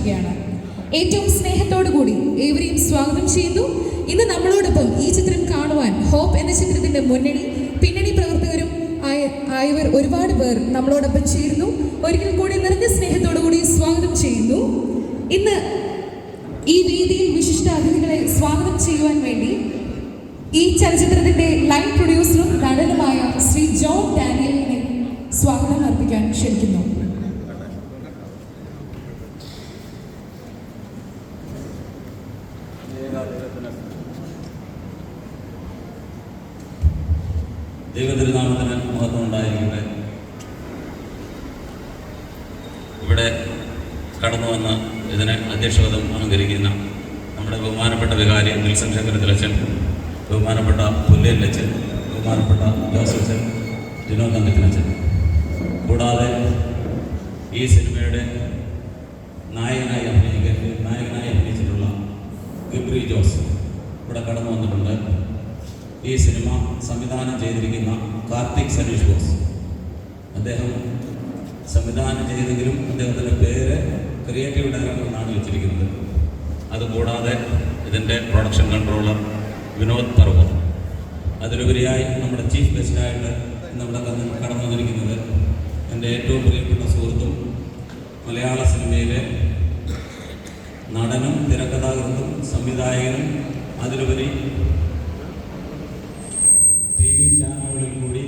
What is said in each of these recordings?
പ്രകാശിപ്പിക്കുകയാണ് ഏറ്റവും സ്നേഹത്തോടു കൂടി ഏവരെയും സ്വാഗതം ചെയ്യുന്നു. ഇന്ന് നമ്മളോടൊപ്പം ഈ ചിത്രം കാണുവാൻ ഹോപ്പ് എന്ന ചിത്രത്തിന്റെ മുന്നണി പിന്നണി പ്രവർത്തകരും ആയ ആയവർ ഒരുപാട് പേർ നമ്മളോടൊപ്പം ചേരുന്നു. ഒരിക്കൽ കൂടി നിറഞ്ഞ സ്നേഹത്തോടു കൂടി സ്വാഗതം ചെയ്യുന്നു. ഇന്ന് ഈ വേദിയിൽ വിശിഷ്ട അതിഥികളെ സ്വാഗതം ചെയ്യുവാൻ വേണ്ടി ഈ ചലച്ചിത്രത്തിന്റെ ലൈൻ പ്രൊഡ്യൂസറും നടനുമായ ശ്രീ ജോൺ ഡാനിയലിനെ സ്വാഗതം അർപ്പിക്കാൻ ക്ഷണിക്കുന്നു ദൈവതിരുനാമത്തിന് മഹത്വം ഉണ്ടായിരിക്കട്ടെ ഇവിടെ കടന്നു വന്ന് ഇതിനെ അധ്യക്ഷപദം അലങ്കരിക്കുന്ന നമ്മുടെ ബഹുമാനപ്പെട്ട വികാരി നിൽസൺ ശങ്കരത്തിലച്ചൻ ബഹുമാനപ്പെട്ട പുല്ലേലച്ചൻ ബഹുമാനപ്പെട്ട ജോസഫച്ചൻ ജിനോ തങ്കത്തിനച്ചൻ കൂടാതെ ഈ സിനിമയുടെ നായകനായി അഭിനയിക്കാൻ നായകനായി അഭിനയിച്ചിട്ടുള്ള ഗബ്രി ജോസ് ഇവിടെ കടന്നു വന്നിട്ടുണ്ട്. ഈ സിനിമ സംവിധാനം ചെയ്തിരിക്കുന്ന കാർത്തിക് സനീഷ് ബോസ്. അദ്ദേഹം സംവിധാനം ചെയ്തെങ്കിലും അദ്ദേഹത്തിന്റെ പേര് ക്രിയേറ്റീവ് ഡയറക്ടർ എന്നാണ് വെച്ചിരിക്കുന്നത്. അതുകൂടാതെ ഇതിന്റെ പ്രൊഡക്ഷൻ കൺട്രോളർ വിനോദ് പർവത് അതിലുപരിയായി നമ്മുടെ ചീഫ് ഗസ്റ്റായിട്ട് നമ്മുടെ കടന്നു വന്നിരിക്കുന്നത് എന്റെ ഏറ്റവും പ്രിയപ്പെട്ട സുഹൃത്തും മലയാള സിനിമയിലെ നടനും തിരക്കഥാകൃത്തും സംവിധായകനും അതിലുപരി ടി വി ചാനലുകളിൽ കൂടി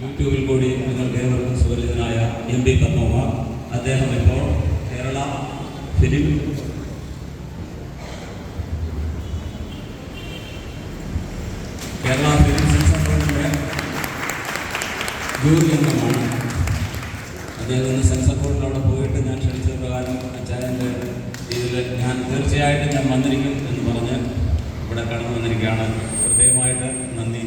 യൂട്യൂബിൽ കൂടി നിങ്ങൾക്ക് ഏവർക്കും സുപരിചിതനായ എം പി പത്മകുമാർ. അദ്ദേഹം ഇപ്പോൾ Kerala film Kerala film censor ബോർഡിന്റെ ജൂറി അംഗമാണ് അദ്ദേഹം ഇന്ന് സെൻസർ ബോർഡിൽ അവിടെ പോയിട്ട് ഞാൻ ക്ഷണിച്ച പ്രകാരം അച്ചായന്റെ ഇതിൽ ഞാൻ തീർച്ചയായിട്ടും ഞാൻ വന്നിരിക്കും എന്ന് പറഞ്ഞ് ഇവിടെ കടന്നു വന്നിരിക്കുകയാണ് പ്രത്യേകമായിട്ട് നന്ദി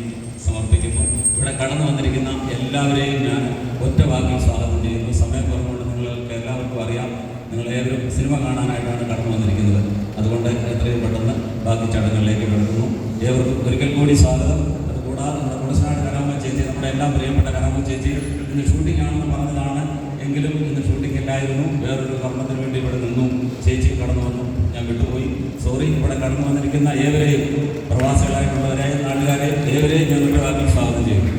സമർപ്പിക്കുന്നു ഇവിടെ കടന്നു വന്നിരിക്കുന്ന എല്ലാവരെയും ഞാൻ ഒറ്റ വാക്കിൽ സ്വാഗതം ചെയ്യുന്നു സമയക്കുറവുകൊണ്ട് നിങ്ങൾക്ക് എല്ലാവർക്കും അറിയാം നിങ്ങൾ ഏതൊരു സിനിമ കാണാനായിട്ടാണ് കടന്നു വന്നിരിക്കുന്നത് അതുകൊണ്ട് എത്രയും പെട്ടെന്ന് ബാക്കി ചടങ്ങുകളിലേക്ക് കിടക്കുന്നു ഏവർക്കും ഒരിക്കൽ കൂടി സ്വാഗതം അതുകൂടാതെ നമ്മുടെ കുടശനാട് കരാമ ചേച്ചി നമ്മുടെ എല്ലാം പ്രിയപ്പെട്ട കരാമ ചേച്ചി ഇന്ന് ഷൂട്ടിംഗ് ആണെന്ന് പറഞ്ഞതാണ് എങ്കിലും ഇന്ന് ഷൂട്ടിംഗ് ഇല്ലായിരുന്നു. വേറൊരു കർമ്മത്തിന് വേണ്ടി ഇവിടെ നിന്നു. ചേച്ചി കടന്നു വന്നു. ഞാൻ വിട്ടുപോയി. സോറി ഇവിടെ കടന്നു വന്നിരിക്കുന്ന ഏവരെയും പ്രവാസികളായിട്ടുള്ളവരെ നാട്ടുകാരെ ഏവരെയും ഞാൻ ഒരു സ്വാഗതം ചെയ്യുന്നു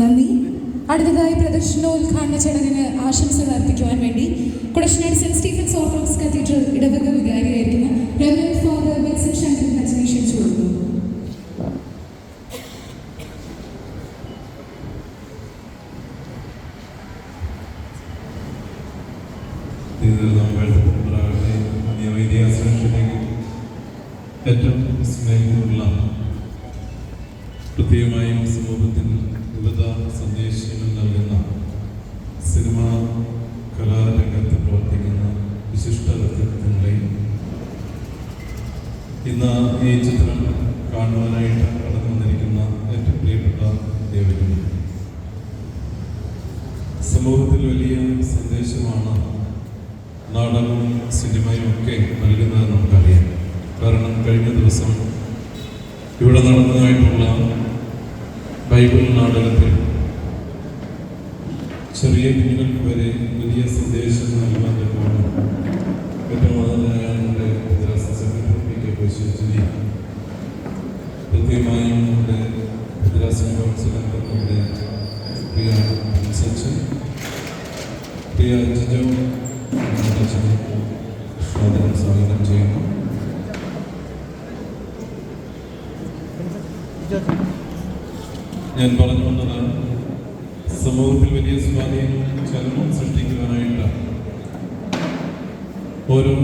നന്ദി അടുത്തതായി പ്രദർശനോദ്ഘാടന ചടങ്ങിന് ആശംസകൾ അർപ്പിക്കുവാൻ വേണ്ടി Kudassanad saint Stephen's orthodox cathedral ഇടവക വികാരിയായിരിക്കുന്ന റെവറൻഡ് ഫാദർ വിൽസൺ ശങ്കരൻ അച്ഛനെ ക്ഷണിച്ചു കൊടുക്കുന്നു ഇത് നമ്മൾ നിയമവിദ്യാസനത്തിലേക്ക് ഏറ്റവും സ്നേഹമുള്ള പ്രത്യേകമായും സമൂഹത്തിൽ വിവിധ സന്ദേശങ്ങൾ നൽകുന്ന സിനിമ കലാരംഗത്ത് പ്രവർത്തിക്കുന്ന വിശിഷ്ട വ്യക്തിത്വങ്ങളെയും ഇന്ന് ഈ ചിത്രം കാണുവാനായിട്ട് കടന്നു വന്നിരിക്കുന്ന ഏറ്റവും പ്രിയപ്പെട്ട ദേവനും സമൂഹത്തിൽ വലിയ സന്ദേശമാണ് നാടകവും സിനിമയും ഒക്കെ നൽകുന്നത് നമുക്കറിയാം. കാരണം കഴിഞ്ഞ ദിവസം ഇവിടെ നടന്നതായിട്ടുള്ള ബൈബിൾ നാടകത്തിൽ ചെറിയ കുഞ്ഞുങ്ങൾക്ക് വരെ വലിയ സന്ദേശം നൽകാൻ തക്കോണം നമ്മുടെ ആദരണീയങ്ങളുടെ സെക്രട്ടറി പരിശോധിച്ചത് കൃത്യമായും നമ്മുടെ ഭദ്രാസന കൗൺസിൽ അംഗങ്ങളുടെ പ്രിയ സച്ചിൻ പ്രിയ ജിജോ സ്വാഗതം സ്വാഗതം ചെയ്യുന്നു. ഞാൻ പറഞ്ഞു വന്നത് ഓരോ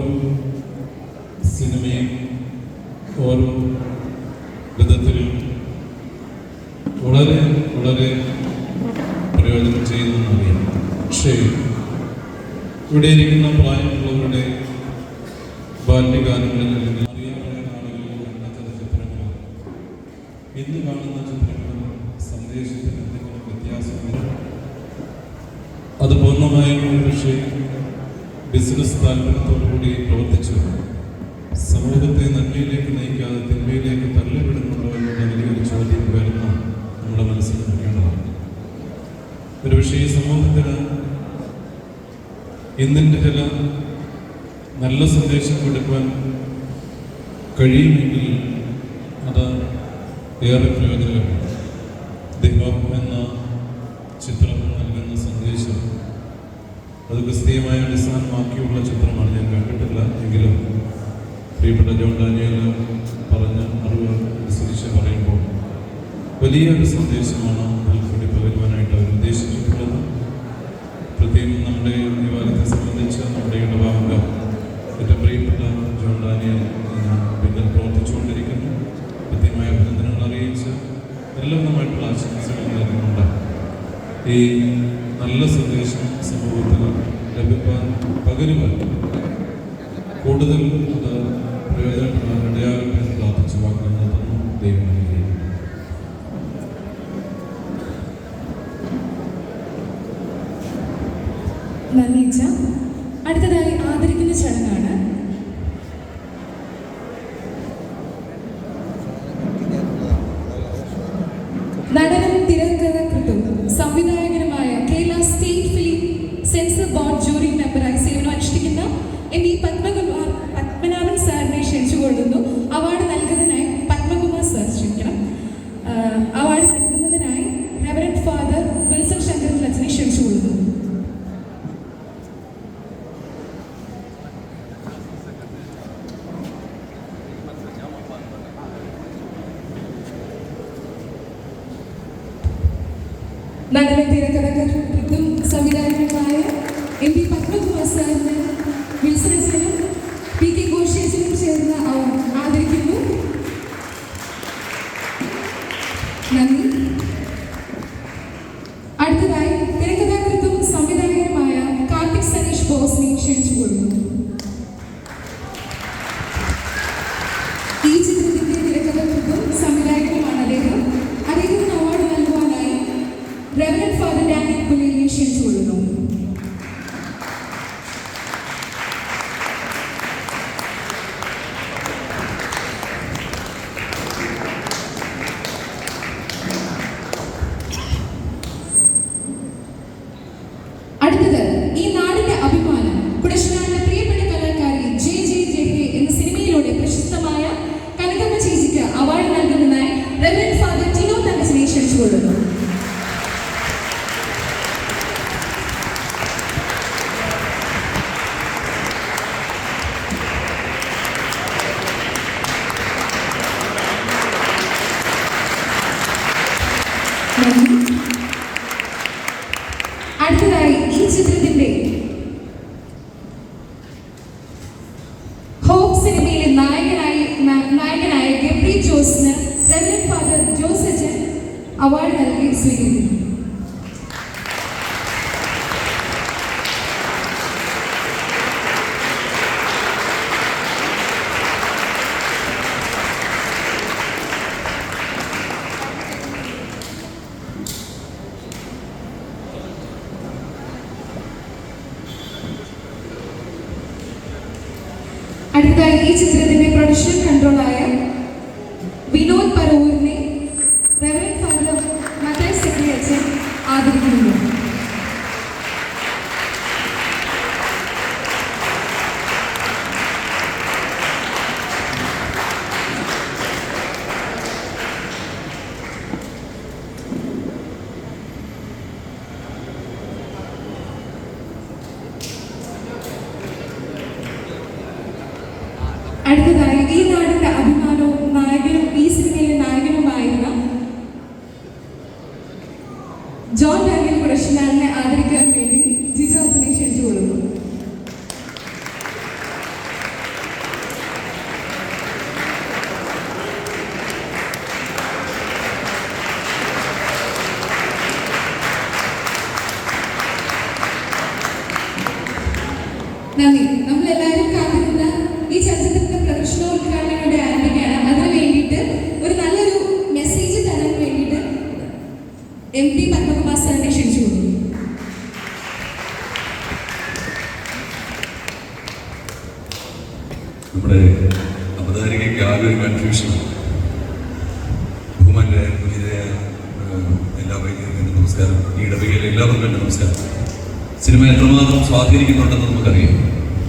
സിനിമയും ഓരോ വിധത്തിലും വളരെ വളരെ പ്രയോജനം ചെയ്യുന്നറിയാം പക്ഷേ ഇവിടെ ഇരിക്കുന്ന പ്രായമുള്ളവരുടെ ബാല്യകാലങ്ങളിൽ അല്ലെങ്കിൽ അറിയാവുന്ന ആളുകളിൽ കണ്ട ചലച്ചിത്രങ്ങൾ ഇന്ന് കാണുന്ന ചിത്രങ്ങൾ സന്ദേശത്തിന് എന്തെങ്കിലും വ്യത്യാസമില്ല അത് പൂർണമായും ബിസിനസ് താല്പര്യത്തോടുകൂടി പ്രവർത്തിച്ചു സമൂഹത്തെ നന്മയിലേക്ക് നയിക്കാതെ തിന്മയിലേക്ക് തള്ളിവിടുന്നുണ്ടോ എന്നുള്ള വലിയൊരു ചോദ്യം വരുന്ന നമ്മുടെ മനസ്സിൽ നിൽക്കേണ്ടതാണ് ഒരുപക്ഷെ ഈ സമൂഹത്തിന് എന്തിന്റെ ചില നല്ല സന്ദേശം കൊടുക്കുവാൻ കഴിയുമെങ്കിൽ അത് ഏറെ പ്രയോജനകരമാണ്. ദൈവം എന്ന ചിത്രം അത് ക്രിസ്തീയമായ അടിസ്ഥാനമാക്കിയുള്ള ചിത്രമാണ് ഞാൻ കണ്ടിട്ടില്ല. എങ്കിലും പ്രിയപ്പെട്ട ജോൺ ഡാനിയൽ പറഞ്ഞ അറിവ് അനുസരിച്ച് പറയുമ്പോൾ വലിയൊരു സന്ദേശമാണ് അതിൽ പകരുവാൻ പകരുവാൻ കൂടുതൽ അത് പ്രയോജനപ്പെടാൻ ഇടയാകട്ടെ പ്രാർത്ഥിച്ച അടുത്തതായി ആദരിക്കുന്ന ചടങ്ങാണ് Amém. അടുത്തായി ഈ ചിത്രത്തിന്റെ പ്രൊഡക്ഷൻ കൺട്രോളായ ജോൺ ഡാനിയൽ പുരസ്കാരനെ ആദരിക്കാൻ നമസ്കാരം എല്ലാവർക്കും നമസ്കാരം സിനിമ എത്രമാത്രം സ്വാധീനിക്കുന്നുണ്ടെന്ന് നമുക്കറിയാം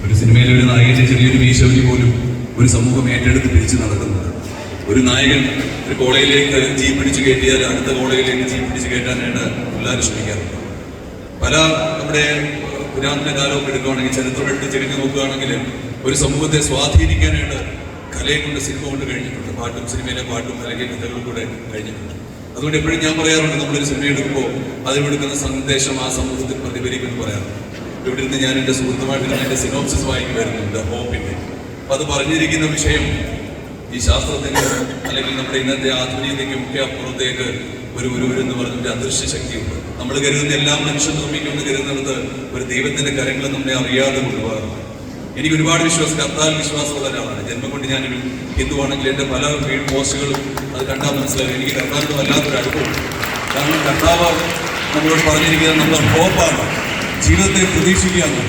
ഒരു സിനിമയിലെ ഒരു നായകന്റെ ചെറിയൊരു വീശവലി പോലും ഒരു സമൂഹം ഏറ്റെടുത്ത് പിരിച്ചു നടക്കുന്നത് ഒരു നായകൻ ഒരു കോളേജിലേക്ക് ജീപ്പ് പിടിച്ചു കയറ്റിയാൽ അടുത്ത കോളേജിലേക്ക് ജീപ്പ് പിടിച്ചു കയറ്റാനായിട്ട് എല്ലാവരും ശ്രമിക്കാറുണ്ട് പല നമ്മുടെ പുരാതന കാലവും എടുക്കുകയാണെങ്കിൽ ചരിത്രം എടുത്ത് ചെരിഞ്ഞു നോക്കുകയാണെങ്കിൽ ഒരു സമൂഹത്തെ സ്വാധീനിക്കാനായിട്ട് കലയെ കൊണ്ട് സിനിമ കൊണ്ട് കഴിഞ്ഞിട്ടുണ്ട്. പാട്ടും സിനിമയിലെ പാട്ടും അല്ലെങ്കിൽ കഥകളും കൂടെ കഴിഞ്ഞിട്ടുണ്ട്. അതുകൊണ്ട് എപ്പോഴും ഞാൻ പറയാറുണ്ട് നമ്മളൊരു സിനിമ എടുക്കുമ്പോൾ അതിലെടുക്കുന്ന സന്ദേശം ആ സമൂഹത്തിൽ പ്രതിഫലിക്കുമെന്ന് പറയാറുണ്ട്. ഇവിടെ നിന്ന് ഞാൻ എന്റെ സുഹൃത്തുമായിട്ട് ഞാൻ എന്റെ സിനോപ്സിസ് വായിക്കുമായിരുന്നുണ്ട് ഹോപ്പിന്റെ. അപ്പം അത് പറഞ്ഞിരിക്കുന്ന വിഷയം ഈ ശാസ്ത്രത്തിന് അല്ലെങ്കിൽ നമ്മുടെ ഇന്നത്തെ ആധുനികതയ്ക്കും ഒക്കെ അപ്പുറത്തേക്ക് ഒരു ഒരു എന്ന് പറഞ്ഞൊരു അദൃശ്യ ശക്തിയുണ്ട്. നമ്മൾ കരുതുന്ന എല്ലാ മനുഷ്യൻ നിർമ്മിക്കുമെന്ന് കരുതുന്നിടത്ത് ഒരു ദൈവത്തിന്റെ കരങ്ങൾ നമ്മളെ അറിയാതെ കൊണ്ടുപോകാറുണ്ട്. എനിക്ക് ഒരുപാട് വിശ്വാസം കർത്താൽ വിശ്വാസമുള്ള ഒരാളാണ്. ജന്മം കൊണ്ട് ഞാനൊരു ഹിന്ദുവാണെങ്കിൽ എന്റെ പല വീട് പോസ്റ്റുകളും അത് കണ്ടാൽ മനസ്സിലാകും. എനിക്ക് കർത്താവിന് വല്ലാത്തൊരു അടുപ്പമുണ്ട്. കാരണം കർത്താവ് നമ്മളോട് പറഞ്ഞിരിക്കുന്നത് നമ്മുടെ ഹോപ്പാണ്. ജീവിതത്തെ പ്രതീക്ഷിക്കുകയാണ്.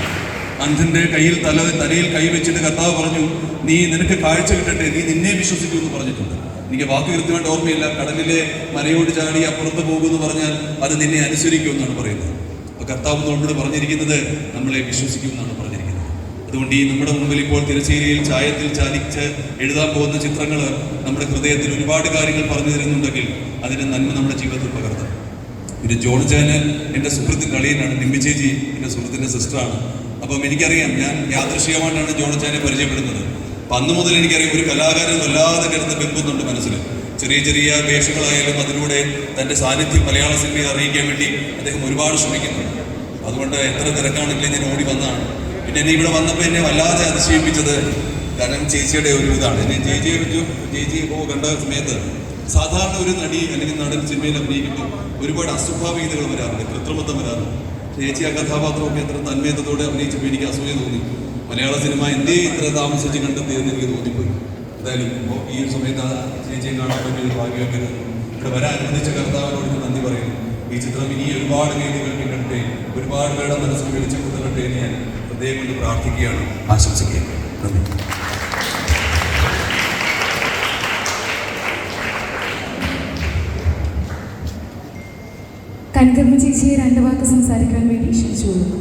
അഞ്ചന്റെ കയ്യിൽ തല തലയിൽ കൈ വെച്ചിട്ട് കർത്താവ് പറഞ്ഞു നീ നിനക്ക് കാഴ്ച കിട്ടട്ടെ. നീ നിന്നെ വിശ്വസിക്കൂ എന്ന് പറഞ്ഞിട്ടുണ്ട്. എനിക്ക് വാക്ക് കൃത്യമായിട്ട് ഓർമ്മയില്ല. കടലിലെ മലയോട് ചാടി അപ്പുറത്ത് പോകുമെന്ന് പറഞ്ഞാൽ അത് നിന്നെ അനുസരിക്കുമെന്നാണ് പറയുന്നത്. അപ്പൊ കർത്താവ് നമ്മളോട് പറഞ്ഞിരിക്കുന്നത് നമ്മളെ വിശ്വസിക്കുമെന്നാണ് പറഞ്ഞിരിക്കുന്നത്. അതുകൊണ്ട് ഈ നമ്മുടെ മുമ്പിൽ ഇപ്പോൾ തിരശ്ശേരിയിൽ ചായത്തിൽ ചാലിച്ച് എഴുതാൻ പോകുന്ന ചിത്രങ്ങൾ നമ്മുടെ ഹൃദയത്തിൽ ഒരുപാട് കാര്യങ്ങൾ പറഞ്ഞു തരുന്നുണ്ടെങ്കിൽ അതിന് നന്മ നമ്മുടെ ജീവിതത്തിൽ പകർത്തണം പിന്നെ ജോൺ ചാന് എന്റെ സുഹൃത്ത് കളിയനാണ് നിമ്മി എന്റെ സുഹൃത്തിന്റെ സിസ്റ്ററാണ്. അപ്പം എനിക്കറിയാം ഞാൻ യാദൃശികമായിട്ടാണ് ജോൺ ചാനെ പരിചയപ്പെടുന്നത്. അപ്പം അന്ന് മുതൽ എനിക്കറിയാം ഒരു കലാകാരൻ വല്ലാതെ കിടന്ന് ബിംബുന്നുണ്ട് മനസ്സിൽ. ചെറിയ ചെറിയ വേഷങ്ങളായാലും അതിലൂടെ തന്റെ സാന്നിധ്യം മലയാള സിനിമയെ അറിയിക്കാൻ വേണ്ടി അദ്ദേഹം ഒരുപാട് ശ്രമിക്കുന്നുണ്ട്. അതുകൊണ്ട് എത്ര തിരക്കാണെങ്കിലും ഞാൻ ഓടി വന്നതാണ്. പിന്നെ എന്നെ ഇവിടെ വന്നപ്പോൾ എന്നെ വല്ലാതെ അതിശയിപ്പിച്ചത്. കാരണം ചേച്ചിയുടെ ഒരു ഇതാണ്. എന്നെ ചേച്ചിയെ വെച്ചു ചേച്ചി ഇപ്പോൾ കണ്ട സമയത്ത് സാധാരണ ഒരു നടി അല്ലെങ്കിൽ നടൻ സിനിമയിൽ അഭിനയിക്കുമ്പോൾ ഒരുപാട് അസ്വാഭാവികതകൾ വരാറുണ്ട്. കൃത്രിമത്വം വരാറുണ്ട്. ചേച്ചി ആ കഥാപാത്രമൊക്കെ എത്ര തന്മയത്തോടെ അഭിനയിച്ചപ്പോൾ എനിക്ക് അസൂയ തോന്നി. മലയാള സിനിമ എന്തേ ഇത്ര താമസിച്ച് കണ്ടെത്തിയെന്ന് എനിക്ക് തോന്നിപ്പോയി. എന്തായാലും ഇപ്പോൾ ഈ ഒരു സമയത്ത് ചേച്ചിയെ കാണാൻ പറ്റിയ ഒരു ഭാഗ്യമൊക്കെ ഇവിടെ വരാൻ അനുവദിച്ച കർത്താവിനോട് നന്ദി പറയുന്നു. ഈ ചിത്രം ഇനി ഒരുപാട് രീതികൾ കിട്ടട്ടെ ഒരുപാട് പേരുടെ മനസ്സിൽ വെളിച്ചം കൊടുക്കട്ടെ എന്ന് ഞാൻ ഹൃദയം കൊണ്ട് പ്രാർത്ഥിക്കുകയാണ്. ആശംസിക്കുകയാണ് നന്ദി. കനകമ്മ ചേച്ചിയെ രണ്ട് വാക്ക് സംസാരിക്കാൻ വേണ്ടി ക്ഷണിച്ചുകൊള്ളു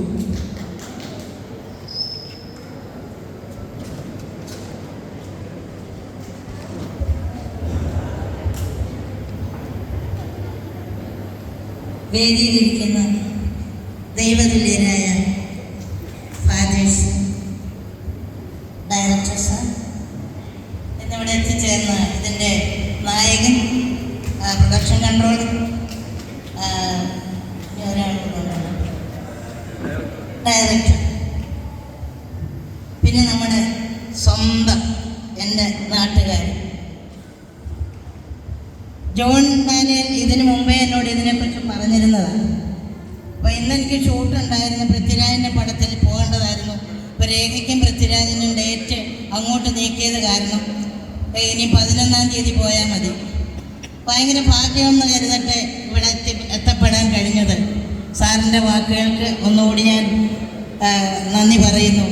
വേദിയിലിരിക്കുന്ന ദൈവതുല്യരായ ഫാദേഴ്സ് ഡയറക്ടേഴ്സ് എന്നിവിടെ എത്തിച്ചേർന്ന ഇതിന്റെ നായകൻ ആ, പ്രൊഡക്ഷൻ കൺട്രോൾ ആ, ഇനി ഒരാൾ കൂടെ ഉണ്ട്. ഡയറക്ടർ പിന്നെ നമ്മുടെ സ്വന്തം എന്റെ നാട്ടുകാർ ജോൺ ഡാനിയൽ ഇതിനു മുമ്പേ എന്നോട് ഇതിനെക്കുറിച്ച് പറഞ്ഞിരുന്നതാണ് അപ്പോൾ ഇന്നെനിക്ക് ഷൂട്ട് ഉണ്ടായിരുന്നു. പൃഥ്വിരാജിന്റെ പടത്തിൽ പോകേണ്ടതായിരുന്നു. ഇപ്പോൾ രേഖയ്ക്കും പൃഥ്വിരാജിനും ഡേറ്റ് അങ്ങോട്ട് നീക്കിയത് കാരണം ഇനി പതിനൊന്നാം തീയതി പോയാൽ മതി. ഭയങ്കര ഭാഗ്യമെന്ന് കരുതട്ടെ ഇവിടെ എത്തി എത്തപ്പെടാൻ കഴിഞ്ഞത്. സാറിന്റെ വാക്കുകൾക്ക് ഒന്നുകൂടി ഞാൻ നന്ദി പറയുന്നു.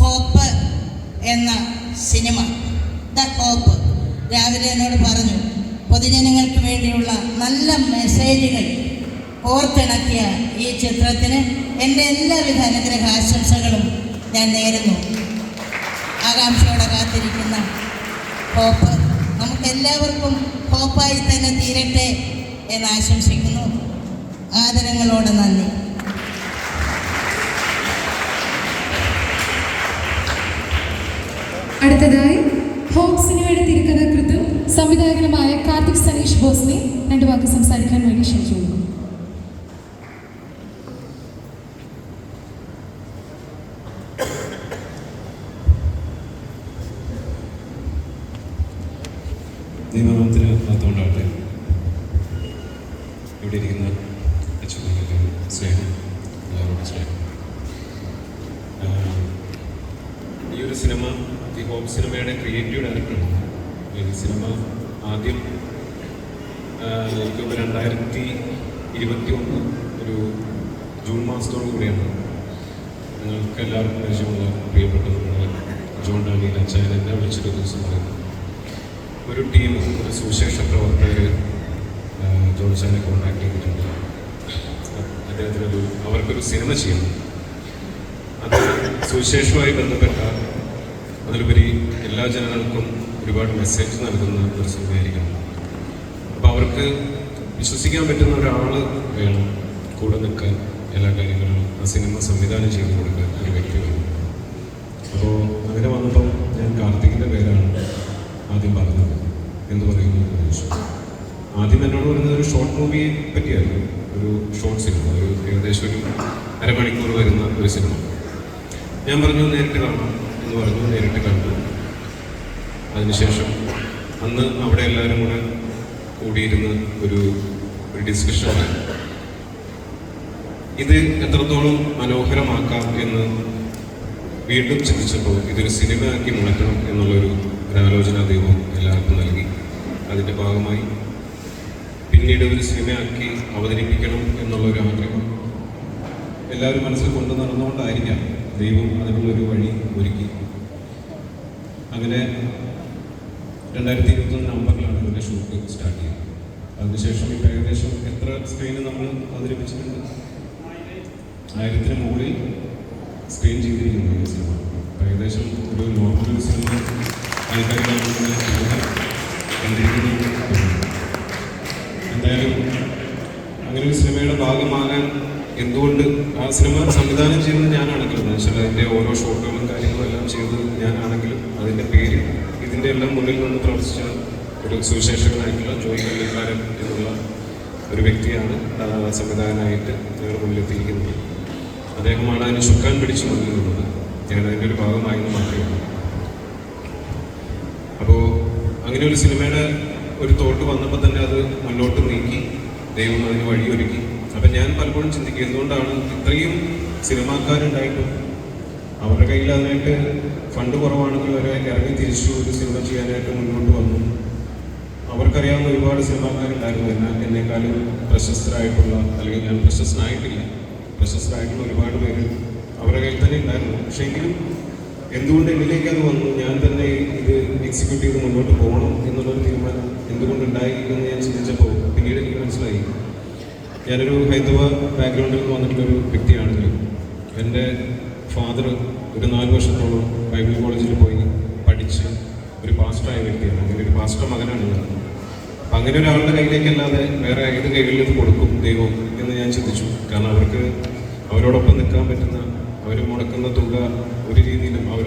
ഹോപ്പ് എന്ന സിനിമ. The hope. രാവിലെ എന്നോട് പറഞ്ഞു പൊതുജനങ്ങൾക്ക് വേണ്ടിയുള്ള നല്ല മെസ്സേജുകൾ ഓർത്തിണക്കിയ ഈ ചിത്രത്തിന് എന്റെ എല്ലാവിധ അനുഗ്രഹ ആശംസകളും ഞാൻ നേരുന്നു. ആകാംക്ഷയോടെ കാത്തിരിക്കുന്ന ഹോപ്പ് നമുക്കെല്ലാവർക്കും ഹോപ്പായി തന്നെ തീരട്ടെ എന്ന് ആശംസിക്കുന്നു. ആദരങ്ങളോട് നന്ദി. അടുത്തതായി ഹോപ്പ് സിനിമയുടെ തിരക്കഥാകൃത്തും സംവിധായകനുമായ കാർത്തിക് സനീഷ് ബോസിനെ രണ്ട് വാക്ക് സംസാരിക്കാൻ വേണ്ടി ക്ഷണിച്ചുകൊള്ളു ദൈവനാമത്തിന് മാത്രമുണ്ടാവട്ടെ ഇവിടെ ഇരിക്കുന്ന അച്ഛനൊക്കെ സ്നേഹം എല്ലാവരോടും സ്നേഹം ആഹ് ഈ ഒരു സിനിമ ഈ ഹോം സിനിമയുടെ ക്രിയേറ്റീവ് ഡയറക്ടറാണ് ഈ സിനിമ ആദ്യം ആഹ് എനിക്ക് തോന്നുന്നു രണ്ടായിരത്തി ഇരുപത്തി ഒന്ന് ഒരു ജൂൺ മാസത്തോടു കൂടിയാണ് നിങ്ങൾക്ക് എല്ലാവർക്കും പരിചയമുള്ള പ്രിയപ്പെട്ട നമ്മുടെ ജോൺ ഡാനിയൽ അച്ചായൻ എന്നെ വിളിച്ചിട്ട് ഒരു ദിവസം പറയുന്നു. ഒരു ടീം ഒരു സുവിശേഷ പ്രവർത്തകർ ജോൺസനെ കോൺടാക്ട് ചെയ്തിട്ടുണ്ട്. അദ്ദേഹത്തിനൊരു അവർക്കൊരു സിനിമ ചെയ്യണം. അത് സുവിശേഷവുമായി ബന്ധപ്പെട്ട അതിലുപരി എല്ലാ ജനങ്ങൾക്കും ഒരുപാട് മെസ്സേജ് നൽകുന്ന ഒരു സിനിമയായിരിക്കണം അപ്പോൾ അവർക്ക് വിശ്വസിക്കാൻ പറ്റുന്ന ഒരാൾ വേണം. കൂടെ നിൽക്കാൻ എല്ലാ കാര്യങ്ങളും ആ സിനിമ സംവിധാനം ചെയ്ത് കൊടുക്കാൻ ഒരു വ്യക്തി വന്നു അപ്പോൾ അങ്ങനെ വന്നപ്പോൾ ഞാൻ കാർത്തികിന്റെ പേരാണ് ആദ്യം പറഞ്ഞത് എന്ന് പറയുന്നു എന്ന് ചോദിച്ചു ആദ്യം എന്നോട് പറയുന്നത് ഒരു ഷോർട്ട് മൂവിയെ പറ്റിയായിരുന്നു. ഒരു ഷോർട്ട് സിനിമ ഒരു ഏകദേശം ഒരു അരമണിക്കൂർ വരുന്ന ഒരു സിനിമ ഞാൻ പറഞ്ഞു നേരിട്ട് കാണാം എന്ന് പറഞ്ഞു നേരിട്ട് കണ്ടു. അതിനുശേഷം അന്ന് അവിടെ എല്ലാവരും കൂടെ കൂടിയിരുന്ന് ഒരു ഒരു ഉണ്ടായി ഇത് എത്രത്തോളം മനോഹരമാക്കാം എന്ന് വീണ്ടും ചിന്തിച്ചപ്പോൾ ഇതൊരു സിനിമയാക്കി മാറ്റണം എന്നുള്ളൊരു ഒരാലോചന ദൈവം എല്ലാവർക്കും നൽകി. അതിന്റെ ഭാഗമായി പിന്നീട് ഒരു സിനിമയാക്കി അവതരിപ്പിക്കണം എന്നുള്ളൊരു ആഗ്രഹം എല്ലാവരും മനസ്സിൽ കൊണ്ടു നടന്നുകൊണ്ടായിരിക്കാം ദൈവം അതിനുള്ളൊരു വഴി ഒരുക്കി. അങ്ങനെ രണ്ടായിരത്തി ഇരുപത്തൊന്ന് നവംബറിലാണ് ഇതിന്റെ ഷൂട്ട് സ്റ്റാർട്ട് ചെയ്തത്. അതിനുശേഷം ഇപ്പോൾ ഏകദേശം എത്ര സ്ക്രീന് നമ്മൾ അവതരിപ്പിച്ചിട്ടുണ്ട്? ആയിരത്തിന് മുകളിൽ സ്ക്രീൻ ചെയ്തിരിക്കുന്നു ഈ സിനിമ അപ്പോൾ ഏകദേശം ഒരു നോർമൽ ഒരു സിനിമ ആൾക്കാർ എന്തായാലും അങ്ങനെ ഒരു സിനിമയുടെ ഭാഗമാകാൻ എന്തുകൊണ്ട് ആ സിനിമ സംവിധാനം ചെയ്യുന്നത് ഞാനാണെങ്കിലും എന്നുവെച്ചാൽ അതിന്റെ ഓരോ ഷോട്ടുകളും കാര്യങ്ങളും എല്ലാം ചെയ്തത് ഞാനാണെങ്കിലും അതിന്റെ പേര് ഇതിന്റെ എല്ലാം മുന്നിൽ നിന്ന് പ്രവർത്തിച്ച ഒരു സുവിശേഷകനായിട്ടുള്ള ജോയി കല്ലിക്കാരൻ എന്നുള്ള ഒരു വ്യക്തിയാണ് സംവിധാനമായിട്ട് ഞങ്ങളുടെ മുന്നിലെത്തിയിരിക്കുന്നത്. അദ്ദേഹമാണ് അതിന് ചുക്കാൻ പിടിച്ചു നൽകുന്നത് ഞാൻ അതിന്റെ ഒരു ഭാഗമായിരുന്നു മാത്രമേ അപ്പോൾ അങ്ങനെ ഒരു സിനിമയുടെ ഒരു തോട്ട് വന്നപ്പോൾ തന്നെ അത് മുന്നോട്ട് നീക്കി ദൈവം അതിന് വഴിയൊരുക്കി. അപ്പം ഞാൻ പലപ്പോഴും ചിന്തിക്കും എന്തുകൊണ്ടാണ് ഇത്രയും സിനിമാക്കാരുണ്ടായിട്ടും അവരുടെ കയ്യിൽ അതിനായിട്ട് ഫണ്ട് കുറവാണെങ്കിൽ അവരെ ഇറങ്ങി തിരിച്ചു ഒരു സിനിമ ചെയ്യാനായിട്ട് മുന്നോട്ട് വന്നു. അവർക്കറിയാവുന്ന ഒരുപാട് സിനിമാക്കാരുണ്ടായിരുന്നു. എന്നാൽ എന്നെക്കാളും പ്രശസ്തരായിട്ടുള്ള അല്ലെങ്കിൽ ഞാൻ പ്രശസ്തനായിട്ടില്ല. പ്രശസ്തരായിട്ടുള്ള ഒരുപാട് പേര് അവരുടെ കയ്യിൽ തന്നെ ഉണ്ടായിരുന്നു. പക്ഷേ എങ്കിലും എന്തുകൊണ്ട് എന്നിലേക്ക് അത് വന്നു? ഞാൻ തന്നെ ഇത് എക്സിക്യൂട്ട് ചെയ്ത് മുന്നോട്ട് പോകണം എന്നുള്ളൊരു തീരുമാനം എന്തുകൊണ്ടുണ്ടായി എന്ന് ഞാൻ ചിന്തിച്ചപ്പോൾ പിന്നീട് എനിക്ക് മനസ്സിലായി. ഞാനൊരു ഹൈന്ദവ ബാക്ക്ഗ്രൗണ്ടിൽ നിന്ന് വന്നിട്ടുള്ളൊരു വ്യക്തിയാണെങ്കിലും എന്റെ ഫാദർ ഒരു നാല് വർഷത്തോളം ബൈബിൾ കോളേജിൽ പോയി പഠിച്ച് ഒരു പാസ്റ്ററായ വ്യക്തിയാണ്. അങ്ങനെ ഒരു പാസ്റ്റർ മകനാണ് ഞാൻ. അപ്പം അങ്ങനെ ഒരാളുടെ കയ്യിലേക്കല്ലാതെ വേറെ ഏത് കൈകളിൽ കൊടുക്കും ദൈവം എന്ന് ഞാൻ ചിന്തിച്ചു. കാരണം അവർക്ക് അവരോടൊപ്പം നിൽക്കാൻ പറ്റുന്ന അവർ മുടക്കുന്ന തുക ഒരു രീതിയിലും അവർ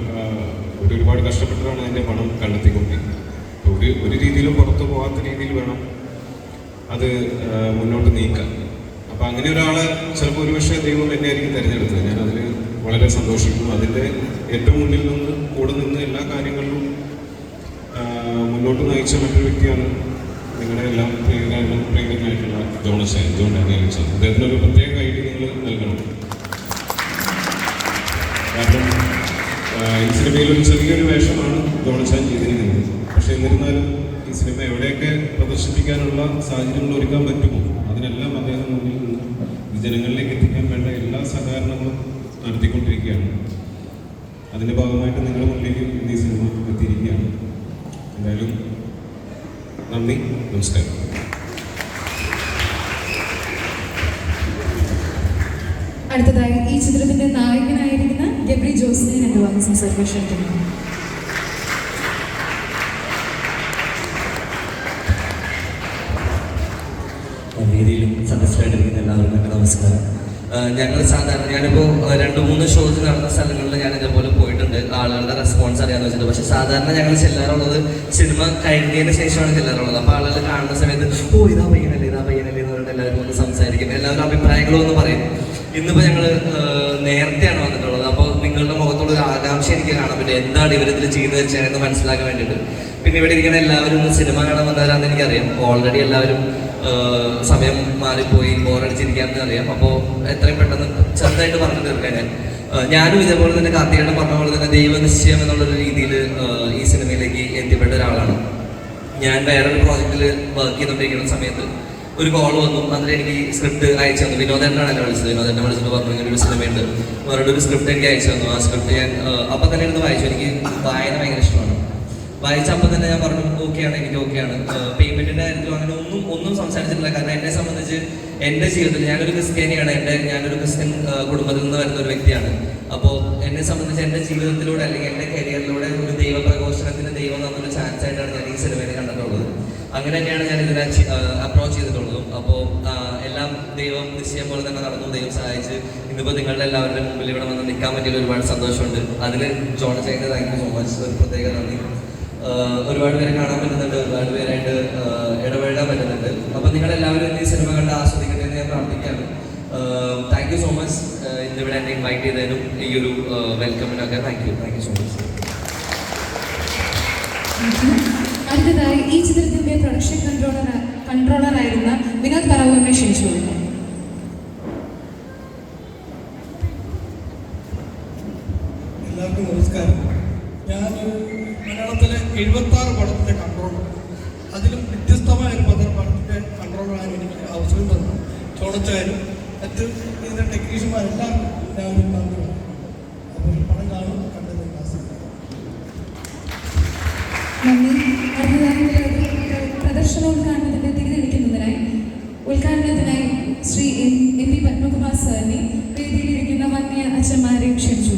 ഒരു ഒരുപാട് കഷ്ടപ്പെട്ടാണ് അതിന്റെ പണം കണ്ടെത്തിക്കൊണ്ടിരിക്കുന്നത്. ഒരു ഒരു രീതിയിലും പുറത്തു പോകാത്ത രീതിയിൽ വേണം അത് മുന്നോട്ട് നീക്കാൻ. അപ്പം അങ്ങനെ ഒരാൾ ചിലപ്പോൾ ഒരുപക്ഷെ ദൈവം തന്നെ ആയിരിക്കും തിരഞ്ഞെടുത്തത്. ഞാൻ അതിൽ വളരെ സന്തോഷിക്കുന്നു. അതിന്റെ ഏറ്റവും മുന്നിൽ നിന്ന് കൂടെ നിന്ന് എല്ലാ കാര്യങ്ങളിലും മുന്നോട്ട് നയിച്ച മറ്റൊരു വ്യക്തിയാണ് നിങ്ങളുടെ എല്ലാം പ്രിയനായിട്ടുള്ള പ്രിയനായിട്ടുള്ള ജോണസ്. ജോൺ ഡാനിയൽ അദ്ദേഹത്തിനൊരു പ്രത്യേക ഒരു ചെറിയൊരു വേഷമാണ് ജോണച്ചാൻ ചെയ്തിരിക്കുന്നത്. പക്ഷെ എന്നിരുന്നാലും ഈ സിനിമ എവിടെയൊക്കെ പ്രദർശിപ്പിക്കാനുള്ള സാഹചര്യങ്ങൾ ഒരുക്കാൻ പറ്റുമോ? അതിനെല്ലാം അദ്ദേഹം മുന്നിൽ നിന്ന് ജനങ്ങളിലേക്ക് എത്തിക്കാൻ വേണ്ട എല്ലാ സഹകരണങ്ങളും നടത്തിക്കൊണ്ടിരിക്കുകയാണ്. അതിന്റെ ഭാഗമായിട്ട് നിങ്ങളുടെ മുന്നിലേക്ക് ഇന്ന് ഈ സിനിമ എത്തിയിരിക്കുകയാണ്. എന്തായാലും നന്ദി നമസ്കാരം. അടുത്തതായി രണ്ട് വാക്ക് Him. നമസ്കാരം. ഞങ്ങൾ സാധാരണ ഞാനിപ്പോൾ രണ്ട് മൂന്ന് ഷോസ് നടന്ന സ്ഥലങ്ങളിൽ ഞാൻ ഇതേപോലെ പോയിട്ടുണ്ട്. ആളുകളുടെ റെസ്പോൺസ് അറിയാന്ന് വെച്ചിട്ട്. പക്ഷെ സാധാരണ ഞങ്ങൾ ചെല്ലാറുള്ളത് സിനിമ കഴിഞ്ഞതിന് ശേഷമാണ് ചെല്ലാറുള്ളത്. അപ്പോൾ ആളുകൾ കാണുന്ന സമയത്ത് ഓ ഇതാ പയ്യനല്ലേ ഇതാ പയ്യനല്ലേ എന്ന് പറഞ്ഞിട്ട് എല്ലാവരും ഒന്ന് സംസാരിക്കും. എല്ലാവരും അഭിപ്രായങ്ങളും ഒന്ന് പറയും ഇന്നിപ്പോൾ ഞങ്ങൾ നേരത്തെയാണ് വന്നിട്ടുള്ളത്. നിങ്ങളുടെ മുഖത്തുള്ള ഒരു ആകാംക്ഷ എനിക്ക് കാണാൻ പറ്റും എന്താണ് ഇവരിതിൽ ചെയ്തു വെച്ചതെന്ന് മനസ്സിലാക്കാൻ വേണ്ടിയിട്ട്. പിന്നെ ഇവിടെ ഇരിക്കുന്ന എല്ലാവരും സിനിമ കാണാൻ വന്നവരാണെന്ന് എനിക്കറിയാം. ഓൾറെഡി എല്ലാവരും സമയം മാറിപ്പോയി ബോറടിച്ചിരിക്കാമെന്ന് അറിയാം. അപ്പോൾ എത്രയും പെട്ടെന്ന് ചെറുതായിട്ട് പറഞ്ഞു തീർക്കാൻ ഞാൻ. ഞാനും ഇതേപോലെ തന്നെ കാർത്തികേട്ടൻ പറഞ്ഞ പോലെ തന്നെ ദൈവനിശ്ചയം എന്നുള്ളൊരു രീതിയിൽ ഈ സിനിമയിലേക്ക് എത്തിപ്പെട്ട ഒരാളാണ്. ഞാൻ വേറൊരു പ്രോജക്റ്റിൽ വർക്ക് ചെയ്തുകൊണ്ടിരിക്കുന്ന സമയത്ത് ഒരു കോൾ വന്നു. അതിൽ എനിക്ക് സ്ക്രിപ്റ്റ് അയച്ചു തന്നു. വിനോദേട്ടനാണ് എന്നെ വിളിച്ചത്. വിനോദേട്ടനെ വിളിച്ചിട്ട് പറഞ്ഞു ഇങ്ങനെ ഒരു സിനിമയുണ്ട് വേറെ ഒരു സ്ക്രിപ്റ്റ് എനിക്ക് അയച്ചു തന്നു. ആ സ്ക്രിപ്റ്റ് ഞാൻ അപ്പം തന്നെ ഇരുന്ന് വായിച്ചു. എനിക്ക് വായന ഭയങ്കര ഇഷ്ടമാണ്. വായിച്ചപ്പോൾ തന്നെ ഞാൻ പറഞ്ഞു ഓക്കെയാണ് എനിക്ക് ഓക്കെയാണ് പേയ്മെന്റിന്റെ കാര്യത്തിലും അങ്ങനെ ഒന്നും ഒന്നും സംസാരിച്ചിട്ടില്ല. കാരണം എന്നെ സംബന്ധിച്ച് എന്റെ ജീവിതത്തിൽ ഞാനൊരു ക്രിസ്ത്യാനിയാണ്. എന്റെ ഞാനൊരു ക്രിസ്ത്യൻ കുടുംബത്തിൽ നിന്ന് വരുന്ന ഒരു വ്യക്തിയാണ്. അപ്പോൾ എന്നെ സംബന്ധിച്ച് എന്റെ ജീവിതത്തിലൂടെ അല്ലെങ്കിൽ എന്റെ കരിയറിലൂടെ ഒരു ദൈവപ്രഘോഷണത്തിന് ദൈവം തന്നൊരു ചാൻസ് ആയിട്ടാണ് ഞാൻ ഈ സിനിമയെ കണ്ടിട്ടുള്ളത് അങ്ങനെ തന്നെയാണ് ഞാൻ ഇതിനെ അപ്രോച്ച് ചെയ്തിട്ടുള്ളതും. അപ്പോൾ എല്ലാം ദൈവം നിശ്ചയം പോലെ തന്നെ നടന്നു. ദൈവം സഹായിച്ച് ഇന്നിപ്പോൾ നിങ്ങളുടെ എല്ലാവരുടെ മുമ്പിൽ ഇവിടെ വന്ന് നിൽക്കാൻ പറ്റിയ ഒരുപാട് സന്തോഷമുണ്ട്. അതിന് ജോൺ ചെയ്യുന്നത് താങ്ക് യു സോ മച്ച്. ഒരു പ്രത്യേക നന്ദി. ഒരുപാട് പേരെ കാണാൻ പറ്റുന്നുണ്ട്. ഒരുപാട് പേരായിട്ട് ഇടപെടാൻ പറ്റുന്നുണ്ട്. അപ്പോൾ നിങ്ങളെല്ലാവരും ഈ സിനിമ കണ്ട് ആസ്വദിക്കട്ടെ എന്ന് ഞാൻ പ്രാർത്ഥിക്കുകയാണ്. Thank you so much. ഇന്നിവിടെ എന്നെ ഇൻവൈറ്റ് ചെയ്തതിനും ഈ ഒരു വെൽക്കമിനൊക്കെ thank you. Thank you so much. അടുത്തതായി ഈ ചിത്രത്തിന്റെ പ്രൊഡക്ഷൻ കൺട്രോളർ കൺട്രോളറായിരുന്ന വിനോദ് പറവൂരിനെ ക്ഷണിച്ചുകൊള്ളുന്നു എല്ലാവർക്കും നമസ്കാരം. ഞാൻ മലയാളത്തിലെ എഴുപത്താറ് പടത്തിന്റെ കൺട്രോളർ അതിലും വ്യത്യസ്തമായ ഒരു പത്ര പടത്തിന്റെ കൺട്രോളറാണ് എനിക്ക് അവസരം തന്നു. ചോടച്ചായാലും മറ്റ് ഇതിന്റെ ടെക്നീഷ്യന്മാരെല്ലാവർക്കും ഞാൻ ഒരു നന്ദി. അപ്പോൾ പടം കാണും കണ്ടത് നന്ദി അടുത്തതായി ഒരു പ്രദർശനോദ്ഘാടനത്തിന്റെ തിരിതെളിക്കുന്നതിനായി ഉദ്ഘാടനത്തിനായി ശ്രീ എൻ പി പത്മകുമാർ സാറിനെ വേദിയിലിരിക്കുന്ന മന്ത്രി അച്ഛന്മാരെ ക്ഷണിച്ചുകൊള്ളുന്നു